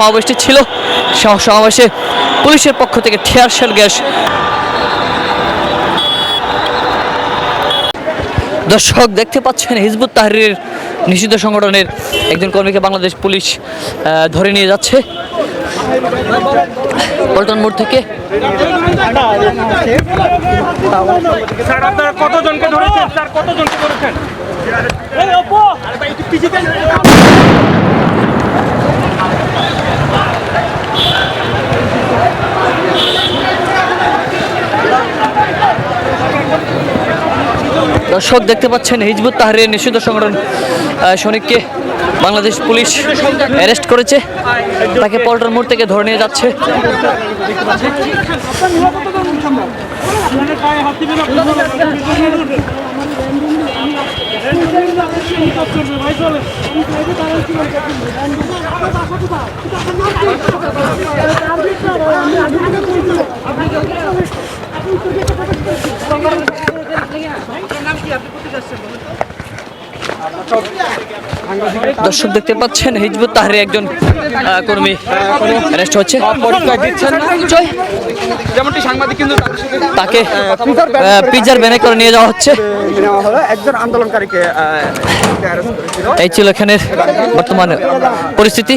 সমাবেশটি ছিল। সে- সমাবেশে পুলিশের পক্ষ থেকে টিয়ারশেল গ্যাস। দর্শক দেখতে পাচ্ছেন হিজবুত তাহরিরের নিষিদ্ধ সংগঠনের একজন কর্মীকে বাংলাদেশ পুলিশ ধরে নিয়ে যাচ্ছে। পল্টন মোড় থেকে। কতজনকে ধরেছেন? স্যার কতজনকে ধরেছেন? দর্শক দেখতে পাচ্ছেন হিজবুত তাহরিরের নিষিদ্ধ সংগঠন আহ, সৈনিককে বাংলাদেশ পুলিশ অ্যারেস্ট করেছে। তাকে পল্টন মোড় থেকে ধরে নিয়ে যাচ্ছে। দর্শক দেখতে পাচ্ছেন, হিজবুত তাহরির একজন কর্মী। অ্যারেস্ট হচ্ছে তাকে পিজার ব্যানে করে নিয়ে যাওয়া হচ্ছে। এই ছিল এখানের বর্তমান পরিস্থিতি।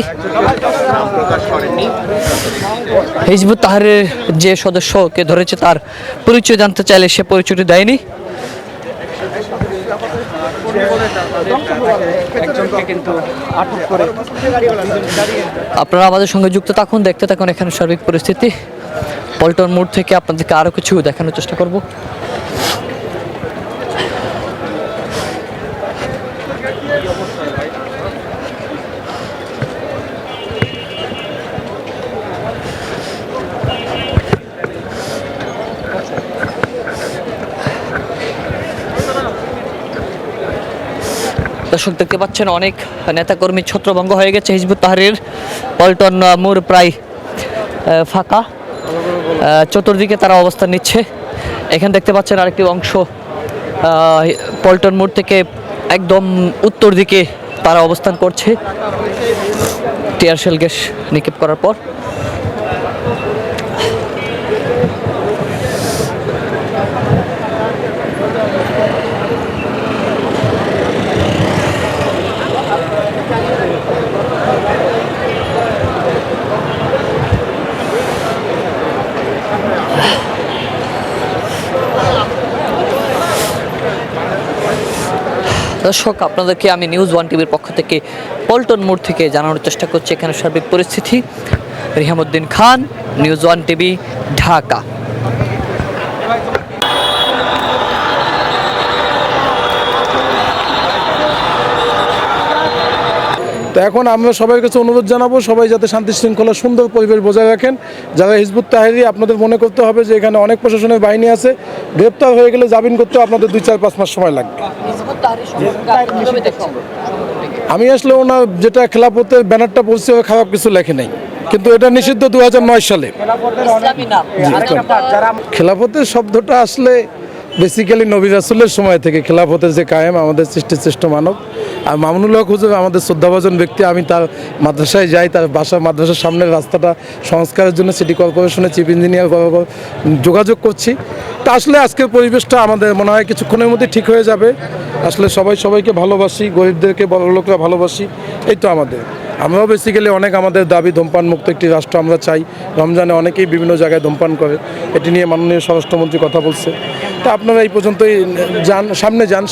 হিজবুত তাহারের যে সদস্যকে ধরেছে, তার পরিচয় জানতে চাইলে সে পরিচয়টি দেয়নি। আপনারা আমাদের সঙ্গে যুক্ত থাকুন, দেখতে থাকুন এখানে সার্বিক পরিস্থিতি। পল্টন মোড় থেকে আপনাদেরকে আরও কিছু দেখানোর চেষ্টা করব। দর্শক দেখতে পাচ্ছেন, অনেক নেতাকর্মী ছত্রভঙ্গ হয়ে গেছে। হিজবুত তাহরির পল্টন মোড় প্রায় ফাঁকা। চতুর্দিকে তারা অবস্থান নিচ্ছে। এখানে দেখতে পাচ্ছেন আরেকটি অংশ পল্টন মোড় থেকে একদম উত্তর দিকে তারা অবস্থান করছে। টিয়ারশেল গ্যাস নিক্ষেপ করার পর। দর্শক, আপনাদেরকে আমি নিউজ ওয়ান টিভির পক্ষ থেকে পল্টন মোড় থেকে জানানোর চেষ্টা করছি এখানে সার্বিক পরিস্থিতি। Rihamuddin Khan news one TV Dhaka. তো এখন আমরা সবার কাছে অনুরোধ জানাব, সবাই যাতে শান্তি শৃঙ্খলা, সুন্দর পরিবেশ বজায় রাখেন। যারা হিজবুত তাহেরি, আপনাদের মনে করতে হবে যে এখানে অনেক প্রশাসনের বাহিনী আছে। গ্রেপ্তার হয়ে গেলে জামিন করতে আপনাদের দুই চার পাঁচ মাস সময় লাগবে। আমি আসলে ওনার যেটা খেলাপথের ব্যানারটা পড়ছে ও খারাপ কিছু লেখে নাই। কিন্তু এটা নিষিদ্ধ দুহাজার নয় সালে। খেলাফতের শব্দটা আসলে বেসিক্যালি নবী রাসুলের সময় থেকে খেলাফতের যে কায়েম আমাদের সৃষ্টি শ্রেষ্ঠ মানব। আর মামুনুল হক হুজুর আমাদের শ্রদ্ধাভাজন ব্যক্তি আমি তার মাদ্রাসায় যাই তার বাসা মাদ্রাসার সামনের রাস্তাটা সংস্কারের জন্য সিটি কর্পোরেশনের চিফ ইঞ্জিনিয়ার বরাবর যোগাযোগ করছি। তা আসলে আজকের পরিবেশটা আমাদের মনে হয় কিছুক্ষণের মধ্যে ঠিক হয়ে যাবে। আসলে সবাই সবাইকে ভালোবাসি, গরিবদেরকে বড় লোকরা ভালোবাসি, এই তো আমাদের। আমরাও বেসিক্যালি অনেক আমাদের দাবি ধূমপান মুক্ত একটি রাষ্ট্র আমরা চাই। রমজানে অনেকেই বিভিন্ন জায়গায় ধূমপান করে। এটি নিয়ে মাননীয় স্বরাষ্ট্রমন্ত্রী কথা বলছে। তা আপনারা এই পর্যন্তই যান সামনে যান